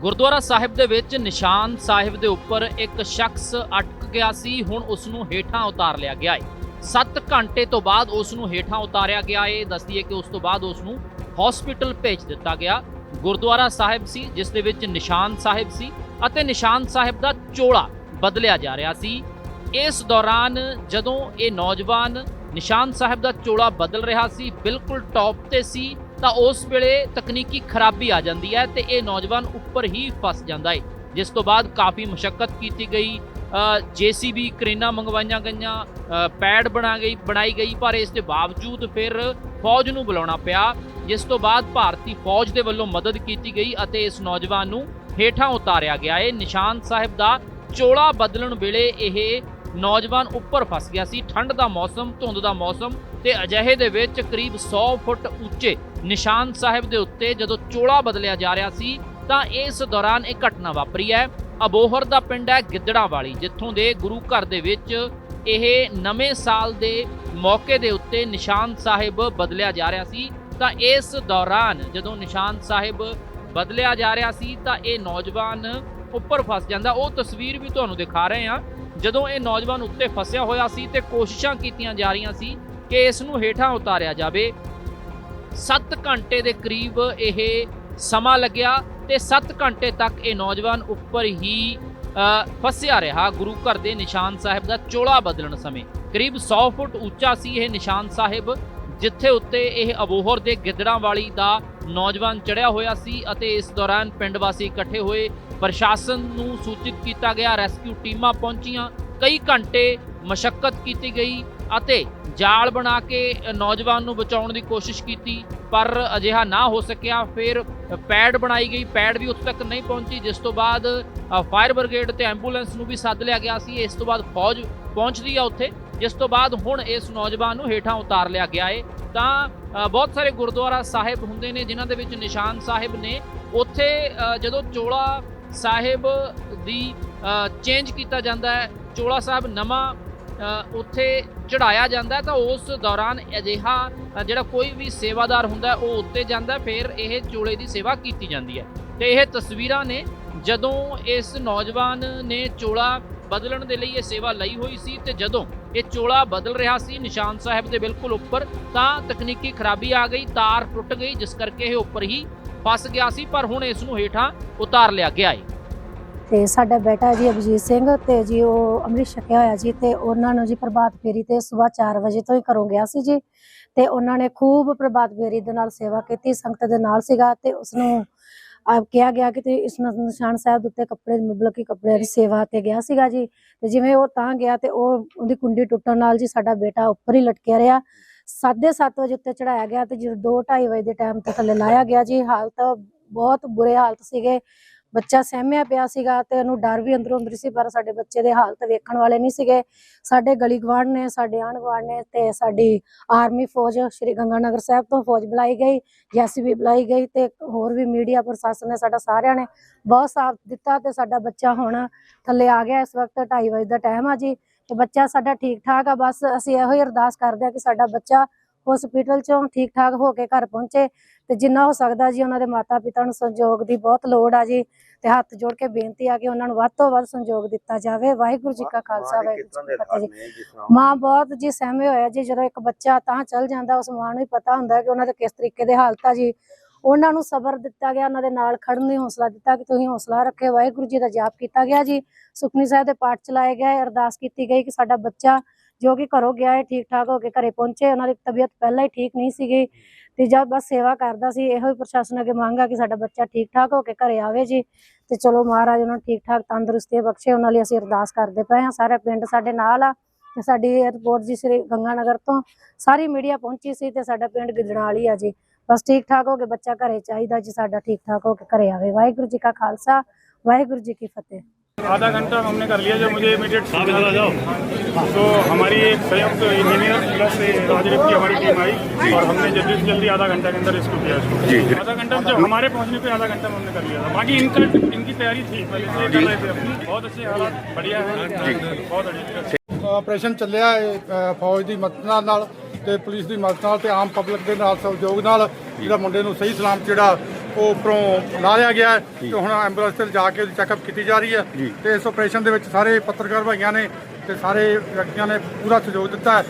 ਗੁਰਦੁਆਰਾ ਸਾਹਿਬ ਦੇ ਵਿੱਚ ਨਿਸ਼ਾਨ ਸਾਹਿਬ ਦੇ ਉੱਪਰ ਇੱਕ ਸ਼ਖਸ ਅਟਕ ਗਿਆ ਸੀ, ਹੁਣ ਉਸ ਨੂੰ ਹੇਠਾਂ ਉਤਾਰ ਲਿਆ ਗਿਆ ਹੈ। 7 ਘੰਟੇ ਤੋਂ ਬਾਅਦ ਉਸ ਨੂੰ ਹੇਠਾਂ ਉਤਾਰਿਆ ਗਿਆ ਹੈ। ਦੱਸਦੀਏ ਕਿ ਉਸ ਤੋਂ ਬਾਅਦ ਉਸ ਨੂੰ ਹਸਪੀਟਲ ਭੇਜ ਦਿੱਤਾ ਗਿਆ। ਗੁਰਦੁਆਰਾ ਸਾਹਿਬ ਸੀ, ਜਿਸ ਦੇ ਵਿੱਚ ਨਿਸ਼ਾਨ ਸਾਹਿਬ ਸੀ ਅਤੇ ਨਿਸ਼ਾਨ ਸਾਹਿਬ ਦਾ ਚੋਲਾ ਬਦਲਿਆ ਜਾ ਰਿਹਾ ਸੀ। ਇਸ ਦੌਰਾਨ ਜਦੋਂ ਇਹ ਨੌਜਵਾਨ ਨਿਸ਼ਾਨ ਸਾਹਿਬ ਦਾ ਚੋਲਾ ਬਦਲ ਰਿਹਾ ਸੀ, ਬਿਲਕੁਲ ਟੌਪ ਤੇ ਸੀ ਤਾਂ ਉਸ ਵੇਲੇ ਤਕਨੀਕੀ ਖਰਾਬੀ ਆ ਜਾਂਦੀ ਹੈ ਤੇ ਇਹ ਨੌਜਵਾਨ ਉੱਪਰ ਹੀ ਫਸ ਜਾਂਦਾ ਹੈ। ਜਿਸ ਤੋਂ ਬਾਅਦ ਕਾਫੀ ਮੁਸ਼ਕਲ ਕੀਤੀ ਗਈ। ਜੀਸੀਬੀ ਕਰੇਨਾਂ ਮੰਗਵਾਈਆਂ ਗਈਆਂ ਪੈਡ ਬਣਾ ਗਈ, ਬਣਾਈ ਗਈ, ਪਰ ਇਸ ਦੇ ਬਾਵਜੂਦ ਫਿਰ ਫੌਜ ਨੂੰ ਬੁਲਾਉਣਾ ਪਿਆ, ਜਿਸ ਤੋਂ ਬਾਅਦ ਭਾਰਤੀ ਫੌਜ ਦੇ ਵੱਲੋਂ ਮਦਦ ਕੀਤੀ ਗਈ ਅਤੇ ਇਸ ਨੌਜਵਾਨ ਨੂੰ ਹੇਠਾਂ ਉਤਾਰਿਆ ਗਿਆ। ਹੈ ਨਿਸ਼ਾਨ ਸਾਹਿਬ ਦਾ ਚੋਲਾ ਬਦਲਣ ਵੇਲੇ ਇਹ ਨੌਜਵਾਨ ਉੱਪਰ ਫਸ ਗਿਆ ਸੀ। ਠੰਡ ਦਾ ਮੌਸਮ, ਧੁੰਦ ਦਾ ਮੌਸਮ ਤੇ ਅਜਿਹੇ ਦੇ ਵਿੱਚ ਕਰੀਬ 100 ਫੁੱਟ ਉੱਚੇ ਨਿਸ਼ਾਨ ਸਾਹਿਬ ਦੇ ਉੱਤੇ ਜਦੋਂ ਚੋਲਾ ਬਦਲਿਆ ਜਾ ਰਿਹਾ ਸੀ, ਤਾਂ ਇਸ ਦੌਰਾਨ ਇਹ ਘਟਨਾ ਵਾਪਰੀ ਹੈ। ਅਬੋਹਰ ਦਾ ਪਿੰਡ ਹੈ ਗਿੱਦੜਾ ਵਾਲੀ ਜਿੱਥੋਂ ਦੇ ਗੁਰੂ ਘਰ ਦੇ ਵਿੱਚ ਇਹ ਨਵੇਂ ਸਾਲ ਦੇ ਮੌਕੇ ਦੇ ਉੱਤੇ ਨਿਸ਼ਾਨ ਸਾਹਿਬ ਬਦਲਿਆ ਜਾ ਰਿਹਾ ਸੀ। ਤਾਂ ਇਸ ਦੌਰਾਨ ਜਦੋਂ ਨਿਸ਼ਾਨ ਸਾਹਿਬ ਬਦਲਿਆ ਜਾ ਰਿਹਾ ਸੀ, ਤਾਂ ਇਹ ਨੌਜਵਾਨ ਉੱਪਰ ਫਸ ਜਾਂਦਾ। ਉਹ ਤਸਵੀਰ ਵੀ ਤੁਹਾਨੂੰ ਦਿਖਾ ਰਹੇ ਹਾਂ। ਜਦੋਂ ਇਹ ਨੌਜਵਾਨ ਉੱਤੇ ਫਸਿਆ ਹੋਇਆ ਸੀ ਤੇ ਕੋਸ਼ਿਸ਼ਾਂ ਕੀਤੀਆਂ ਜਾ ਰਹੀਆਂ ਸੀ ਕਿ ਇਸ ਨੂੰ ਹੇਠਾਂ ਉਤਾਰਿਆ ਜਾਵੇ 7 ਘੰਟੇ ਦੇ ਕਰੀਬ ਇਹ ਸਮਾਂ ਲੱਗਿਆ ਤੇ 7 ਘੰਟੇ ਤੱਕ ਇਹ ਨੌਜਵਾਨ ਉੱਪਰ ਹੀ ਅ, ਫਸਿਆ ਰਿਹਾ। ਗੁਰੂ ਘਰ ਦੇ ਨਿਸ਼ਾਨ ਸਾਹਿਬ ਦਾ ਚੋਲਾ ਬਦਲਣ ਸਮੇਂ। ਕਰੀਬ 100 ਫੁੱਟ ਉੱਚਾ ਸੀ ਇਹ ਨਿਸ਼ਾਨ ਸਾਹਿਬ ਜਿੱਥੇ ਉੱਤੇ ਇਹ ਅਬੋਹਰ ਦੇ ਗਿੱਦੜਾਂ ਵਾਲੀ ਦਾ ਨੌਜਵਾਨ ਚੜਿਆ ਹੋਇਆ ਸੀ ਅਤੇ ਇਸ ਦੌਰਾਨ ਪਿੰਡ ਵਾਸੀ ਇਕੱਠੇ ਹੋਏ। ਪ੍ਰਸ਼ਾਸਨ ਨੂੰ ਸੂਚਿਤ ਕੀਤਾ ਗਿਆ, ਰੈਸਕਿਊ ਟੀਮਾਂ ਪਹੁੰਚੀਆਂ। ਕਈ ਘੰਟੇ ਮਸ਼ੱਕਤ ਕੀਤੀ ਗਈ ਅਤੇ ਜਾਲ ਬਣਾ ਕੇ ਨੌਜਵਾਨ ਨੂੰ ਬਚਾਉਣ ਦੀ ਕੋਸ਼ਿਸ਼ ਕੀਤੀ, ਪਰ ਅਜਿਹਾ ਨਾ ਹੋ ਸਕਿਆ। ਫਿਰ ਪੈਡ ਬਣਾਈ ਗਈ। ਪੈਡ ਵੀ ਉੱਥੇ ਤੱਕ ਨਹੀਂ ਪਹੁੰਚੀ, ਜਿਸ ਤੋਂ ਬਾਅਦ ਫਾਇਰ ਬ੍ਰਿਗੇਡ ਤੇ ਐਂਬੂਲੈਂਸ ਨੂੰ ਵੀ ਸੱਦ ਲਿਆ ਗਿਆ ਸੀ। ਇਸ ਤੋਂ ਬਾਅਦ ਫੌਜ ਪਹੁੰਚਦੀ ਆ ਉੱਥੇ, ਜਿਸ ਤੋਂ ਬਾਅਦ ਹੁਣ ਇਸ ਨੌਜਵਾਨ ਨੂੰ ਹੇਠਾਂ ਉਤਾਰ ਲਿਆ ਗਿਆ ਏ। ਤਾਂ ਬਹੁਤ ਸਾਰੇ ਗੁਰਦੁਆਰਾ ਸਾਹਿਬ ਹੁੰਦੇ ਨੇ, ਜਿਨ੍ਹਾਂ ਦੇ ਵਿੱਚ ਨਿਸ਼ਾਨ ਸਾਹਿਬ ਨੇ। ਉੱਥੇ ਜਦੋਂ ਚੋਲਾ ਸਾਹਿਬ ਦੀ ਚੇਂਜ ਕੀਤਾ ਜਾਂਦਾ ਹੈ, ਚੋਲਾ ਸਾਹਿਬ ਨਵਾਂ ਉੱਥੇ ਚੜਾਇਆ ਜਾਂਦਾ ਤਾਂ ਉਸ ਦੌਰਾਨ ਅਜਿਹਾ ਜਿਹੜਾ ਕੋਈ ਵੀ ਸੇਵਾਦਾਰ ਹੁੰਦਾ ਉਹ ਉੱਤੇ ਜਾਂਦਾ ਫਿਰ ਇਹ ਚੋਲੇ ਦੀ ਸੇਵਾ ਕੀਤੀ ਜਾਂਦੀ ਹੈ। ਤੇ ਇਹ ਤਸਵੀਰਾਂ ਨੇ, ਜਦੋਂ ਇਸ ਨੌਜਵਾਨ ਨੇ ਚੋਲਾ ਬਦਲਣ ਦੇ ਲਈ ਇਹ ਸੇਵਾ ਲਈ ਹੋਈ ਸੀ, ਤੇ ਜਦੋਂ ਇਹ ਚੋਲਾ ਬਦਲ ਰਿਹਾ ਸੀ, ਨਿਸ਼ਾਨ ਸਾਹਿਬ ਦੇ ਬਿਲਕੁਲ ਉੱਪਰ, ਤਾਂ ਤਕਨੀਕੀ ਖਰਾਬੀ ਆ ਗਈ, ਤਾਰ ਟੁੱਟ ਗਈ, ਜਿਸ ਕਰਕੇ ਇਹ ਉੱਪਰ ਹੀ ਫਸ ਗਿਆ ਸੀ, ਪਰ ਹੁਣ ਇਸ ਨੂੰ ਹੇਠਾਂ ਉਤਾਰ ਲਿਆ ਗਿਆ ਹੈ। ਤੇ ਸਾਡਾ ਬੇਟਾ ਜੀ ਅਭਜੀਤ ਸਿੰਘ ਤੇ ਜੀ, ਉਹ ਅੰਮ੍ਰਿਤ ਛਕਿਆ ਹੋਇਆ ਜੀ, ਤੇ ਉਹਨਾਂ ਨੂੰ ਜੀ ਪ੍ਰਭਾਤ ਫੇਰੀ ਤੇ ਸਵੇਰ 4 ਵਜੇ ਤੋਂ ਹੀ ਘਰੋਂ ਗਿਆ ਸੀ ਜੀ, ਤੇ ਉਹਨਾਂ ਨੇ ਖੂਬ ਪ੍ਰਭਾਤ ਫੇਰੀ ਦੇ ਨਾਲ ਸੇਵਾ ਕੀਤੀ, ਸੰਗਤ ਦੇ ਨਾਲ ਸੀਗਾ, ਤੇ ਉਸ ਨੂੰ ਆ ਕਿਹਾ ਗਿਆ ਕਿ ਤੇ ਇਸ ਨਿਸ਼ਾਨ ਸਾਹਿਬ ਉੱਤੇ ਕੱਪੜੇ, ਮਤਲਬ ਕਿ ਕੱਪੜਿਆਂ ਦੀ ਸੇਵਾ ਤੇ ਗਿਆ ਸੀਗਾ ਜੀ। ਤੇ ਜਿਵੇਂ ਉਹ ਤਾਂ ਗਿਆ ਤੇ ਉਹ, ਉਹਦੀ ਕੁੰਡੀ ਟੁੱਟਣ ਨਾਲ ਜੀ ਸਾਡਾ ਬੇਟਾ ਉੱਪਰ ਹੀ ਲਟਕਿਆ ਰਿਹਾ। 7:30 ਵਜੇ ਉੱਤੇ ਚੜਾਇਆ ਗਿਆ ਤੇ ਜਦੋਂ 2:30 ਵਜੇ ਦੇ ਟਾਈਮ ਤੇ ਥੱਲੇ ਲਾਇਆ ਗਿਆ ਜੀ। ਹਾਲਤ ਬਹੁਤ ਬੁਰੇ ਹਾਲਤ ਸੀਗੇ। ਬੱਚਾ ਸਹਿਮਿਆ ਪਿਆ ਸੀਗਾ ਤੇ ਉਹਨੂੰ ਡਰ ਵੀ ਅੰਦਰੋਂ ਅੰਦਰ ਸੀ, ਪਰ ਸਾਡੇ ਬੱਚੇ ਦੇ ਹਾਲਤ ਵੇਖਣ ਵਾਲੇ ਨਹੀਂ ਸੀਗੇ। ਸਾਡੇ ਗਲੀ ਗਵਾਂਢ ਨੇ, ਸਾਡੇ ਆਂਢ ਗੁਆਂਢ ਨੇ ਤੇ ਸਾਡੀ ਆਰਮੀ ਫੌਜ ਸ਼੍ਰੀ ਗੰਗਾਨਗਰ ਸਾਹਿਬ ਤੋਂ ਫੌਜ ਬੁਲਾਈ ਗਈ ਜੈਸੀਬੀ ਬੁਲਾਈ ਗਈ ਤੇ ਹੋਰ ਵੀ ਮੀਡੀਆ ਪ੍ਰਸ਼ਾਸਨ ਨੇ ਸਾਡਾ ਸਾਰਿਆਂ ਨੇ ਬਹੁਤ ਸਾਥ ਦਿੱਤਾ ਤੇ ਸਾਡਾ ਬੱਚਾ ਹੁਣ ਥੱਲੇ ਆ ਗਿਆ ਇਸ ਵਕਤ 2:30 ਵਜੇ ਦਾ ਟਾਈਮ ਆ ਜੀ ਤੇ ਬੱਚਾ ਸਾਡਾ ਠੀਕ ਠਾਕ ਆ, ਬਸ ਅਸੀਂ ਇਹੋ ਹੀ ਅਰਦਾਸ ਕਰਦੇ ਆ ਕਿ ਸਾਡਾ ਬੱਚਾ ਹਸਪੀਟਲ ਚੋਂ ਠੀਕ ਠਾਕ ਹੋ ਕੇ ਘਰ ਪਹੁੰਚੇ ਤੇ ਜਿੰਨਾ ਹੋ ਸਕਦਾ ਜੀ ਉਹਨਾਂ ਦੇ ਮਾਤਾ ਪਿਤਾ ਨੂੰ ਸੰਯੋਗ ਦੀ ਬਹੁਤ ਲੋੜ ਆ ਜੀ ਤੇ ਹੱਥ ਜੋੜ ਕੇ ਬੇਨਤੀ ਆ ਕਿ ਉਹਨਾਂ ਨੂੰ ਵੱਧ ਤੋਂ ਵੱਧ ਸੰਯੋਗ ਦਿੱਤਾ ਜਾਵੇ। ਵਾਹਿਗੁਰੂ ਜੀ ਕਾ ਖਾਲਸਾ ਵਾਹਿਗੁਰੂ ਜੀ ਕੀ ਫਤਿਹ ਜੀ। ਮਾਂ ਬਹੁਤ ਜੀ ਸਹਿਮੇ ਹੋਇਆ ਜੀ ਜਦੋਂ ਇੱਕ ਬੱਚਾ ਤਾਂ ਚਲ ਜਾਂਦਾ ਉਸ ਮਾਂ ਨੂੰ ਹੀ ਪਤਾ ਹੁੰਦਾ ਕਿ ਉਹਨਾਂ ਦੇ ਕਿਸ ਤਰੀਕੇ ਦੇ ਹਾਲਤ ਆ ਜੀ। ਉਹਨਾਂ ਨੂੰ ਸਬਰ ਦਿੱਤਾ ਗਿਆ ਉਹਨਾਂ ਦੇ ਨਾਲ ਖੜਨ ਦੀ ਹੌਸਲਾ ਦਿੱਤਾ ਕਿ ਤੁਸੀਂ ਹੌਸਲਾ ਰੱਖਿਓ। ਵਾਹਿਗੁਰੂ ਜੀ ਦਾ ਜਾਪ ਕੀਤਾ ਗਿਆ ਜੀ। ਸੁਖਨੀ ਸਾਹਿਬ ਦੇ ਪਾਠ ਚਲਾਏ ਗਏ ਅਰਦਾਸ ਕੀਤੀ ਗਈ ਕਿ ਸਾਡਾ ਬੱਚਾ ਜੋ ਕਿ ਘਰੋਂ ਗਿਆ ਹੈ ਠੀਕ ਠਾਕ ਹੋ ਕੇ ਘਰੇ ਪਹੁੰਚੇ, ਉਹਨਾਂ ਦੀ ਤਬੀਅਤ ਪਹਿਲਾਂ ਹੀ ਠੀਕ ਨਹੀਂ ਸੀਗੀ ਤੇ ਜਦ ਬਸ ਸੇਵਾ ਕਰਦਾ ਸੀ, ਇਹੋ ਹੀ ਪ੍ਰਸ਼ਾਸਨ ਅੱਗੇ ਮੰਗ ਆ ਕਿ ਸਾਡਾ ਬੱਚਾ ਠੀਕ ਠਾਕ ਹੋ ਕੇ ਘਰੇ ਆਵੇ ਜੀ ਤੇ ਚਲੋ ਮਹਾਰਾਜ ਉਹਨਾਂ ਨੂੰ ਠੀਕ ਠਾਕ ਤੰਦਰੁਸਤੀ ਬਖਸ਼ੇ, ਉਹਨਾਂ ਲਈ ਅਸੀਂ ਅਰਦਾਸ ਕਰਦੇ ਪਏ ਹਾਂ। ਸਾਰਾ ਪਿੰਡ ਸਾਡੇ ਨਾਲ ਆ ਤੇ ਸਾਡੀ ਰਿਪੋਰਟ ਜੀ ਸ੍ਰੀ ਗੰਗਾਨਗਰ ਤੋਂ ਸਾਰੀ ਮੀਡੀਆ ਪਹੁੰਚੀ ਸੀ ਤੇ ਸਾਡਾ ਪਿੰਡ ਗਿੱਦੜਾਲੀ ਆ ਜੀ। ਬਸ ਠੀਕ ਠਾਕ ਹੋ ਕੇ ਬੱਚਾ ਘਰੇ ਚਾਹੀਦਾ ਜੀ, ਸਾਡਾ ਠੀਕ ਠਾਕ ਹੋ ਕੇ ਘਰੇ ਆਵੇ। ਵਾਹਿਗੁਰੂ ਜੀ ਕਾ ਖਾਲਸਾ, ਵਾਹਿਗੁਰੂ ਜੀ ਕੀ ਫਤਿਹ। आधा घंटा हमने कर लिया जब मुझे इमीडिएट सूचना दी तो हमारी एक संयुक्त इंजीनियर प्लस राजदीप की हमारी टीम आई और हमने जल्दी से जल्दी आधा घंटा के अंदर इसको किया इसको आधा घंटा में जब हमारे पहुंचने पे आधा घंटा में हमने कर लिया था बाकी इनका इनकी तैयारी थी पहले से कर रहे थे अपनी बहुत अच्छे हालात बढ़िया है बहुत अच्छे ਆਪਰੇਸ਼ਨ ਚੱਲਿਆ ਹੈ ਅ, ਫੌਜ ਦੀ ਮਦਦ ਨਾਲ ਨਾਲ ਤੇ ਪੁਲਿਸ ਦੀ ਮਦਦ ਨਾਲ ਤੇ ਆਮ ਪਬਲਿਕ ਦੇ ਨਾਲ ਸਹਿਯੋਗ ਨਾਲ ਜਿਹੜਾ ਮੁੰਡੇ ਨੂੰ ਸਹੀ ਸਲਾਮਤ ਜਿਹੜਾ ਉਹ ਉੱਪਰੋਂ ਲਾ ਲਿਆ ਗਿਆ ਹੈ ਤੇ ਹੁਣ ਐਂਬੂਲੈਂਸ ਤੇ ਜਾ ਕੇ ਚੈੱਕਅਪ ਕੀਤੀ ਜਾ ਰਹੀ ਹੈ। ਤੇ ਇਸ ਆਪਰੇਸ਼ਨ ਦੇ ਵਿੱਚ ਸਾਰੇ ਪੱਤਰਕਾਰ ਭਾਈਆਂ ਨੇ ਤੇ ਸਾਰੇ ਵਿਅਕਤੀਆਂ ਨੇ ਪੂਰਾ ਸਹਿਯੋਗ ਦਿੱਤਾ ਹੈ।